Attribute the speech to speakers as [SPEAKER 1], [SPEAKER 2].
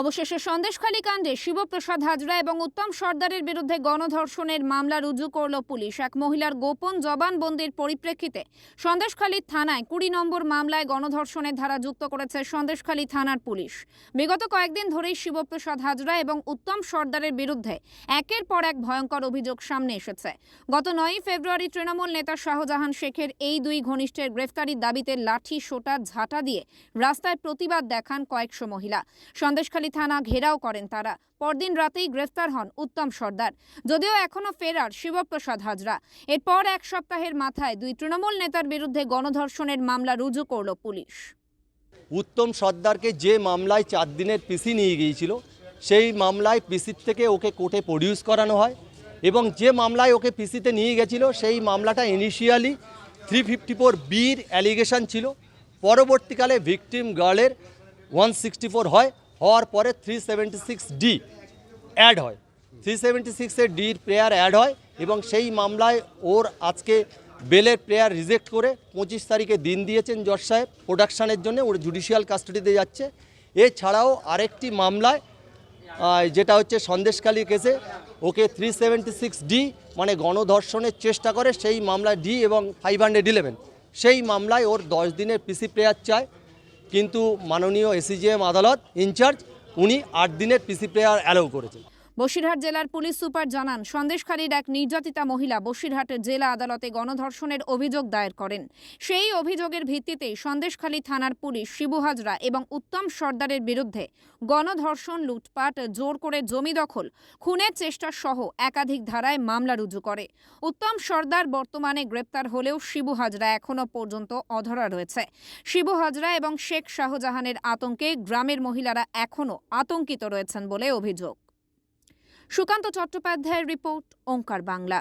[SPEAKER 1] অবশেষে সন্দেশখালী কাণ্ডে শিবপ্রসাদ হাজরা এবং উত্তম সর্দারের বিরুদ্ধে গণধর্ষণের মামলা রুজু করল পুলিশ। এক মহিলার গোপন জবানবন্দির পরিপ্রেক্ষিতে সন্দেশখালী থানায় কুড়ি নম্বর মামলায় গণধর্ষণের ধারা যুক্ত করেছে সন্দেশখালী থানার পুলিশ। বিগত কয়েকদিন ধরেই শিবপ্রসাদ হাজরা এবং উত্তম সর্দারের বিরুদ্ধে একের পর এক ভয়ঙ্কর অভিযোগ সামনে এসেছে। গত নয়ই ফেব্রুয়ারি তৃণমূল নেতা শাহজাহান শেখের এই দুই ঘনিষ্ঠের গ্রেফতারির দাবিতে লাঠি, সোটা, ঝাঁটা দিয়ে রাস্তায় প্রতিবাদ দেখান কয়েকশো মহিলা। সন্দেশখালী থানা ঘেরাও করেন তারা। পরদিন রাতেই গ্রেফতার হন উত্তম সর্দার। যদিও এখনও ফেরার শিবপ্রসাদ হাজরা। এরপর এক সপ্তাহের মাথায় দুই তৃণমূল নেতার বিরুদ্ধে গণধর্ষণের মামলা রুজু করল পুলিশ।
[SPEAKER 2] উত্তম সর্দারকে যে মামলায় চার দিনের পিসি নিয়ে গিয়েছিল, সেই মামলায় পিসির থেকে ওকে কোর্টে প্রডিউস করানো হয় এবং যে মামলায় ওকে পিসিতে নিয়ে গেছিল, সেই মামলাটা ইনিশিয়ালি থ্রি ফিফটি ফোর বির অ্যালিগেশন ছিল। পরবর্তীকালে ভিকটিম গার্লের ওয়ান সিক্সটি ফোর হয়। হওয়ার পরে three seventy six D add হয়। থ্রি সেভেন্টি সিক্সের ডির প্রেয়ার অ্যাড হয় এবং সেই মামলায় ওর আজকে বেলের প্রেয়ার রিজেক্ট করে পঁচিশ তারিখে দিন দিয়েছেন জজ সাহেব প্রোডাকশানের জন্য ওর জুডিশিয়াল কাস্টাডিতে যাচ্ছে। এছাড়াও আরেকটি মামলায় যেটা হচ্ছে সন্দেশকালী কেসে okay three seventy six D মানে গণধর্ষণের চেষ্টা করে, সেই মামলায় ডি এবং ফাইভ হান্ড্রেড ইলেভেন সেই মামলায় ওর দশ দিনের পিসি প্রেয়ার চায়। কিন্তু মাননীয় এসিজিএম আদালত ইনচার্জ উনি আট দিনের পিসি প্রেয়ার অ্যালাউ করেছেন।
[SPEAKER 1] বসিরহাট জেলার পুলিশ সুপার জানান, সন্দেশখালীর এক নির্যাতিতা মহিলা বসিরহাটের জেলা আদালতে গণধর্ষণের অভিযোগ দায়ের করেন। সেই অভিযোগের ভিত্তিতেই সন্দেশখালী থানার পুলিশ শিবু হাজরা এবং উত্তম সর্দারের বিরুদ্ধে গণধর্ষণ, লুটপাট, জোর করে জমি দখল, খুনের চেষ্টা সহ একাধিক ধারায় মামলা রুজু করে। উত্তম সর্দার বর্তমানে গ্রেপ্তার হলেও শিবু হাজরা এখনও পর্যন্ত অধরা রয়েছে। শিবু হাজরা এবং শেখ শাহজাহানের আতঙ্কে গ্রামের মহিলারা এখনও আতঙ্কিত রয়েছেন বলে অভিযোগ। সুকান্ত চট্টোপাধ্যায়ের রিপোর্ট ওঙ্কার বাংলা।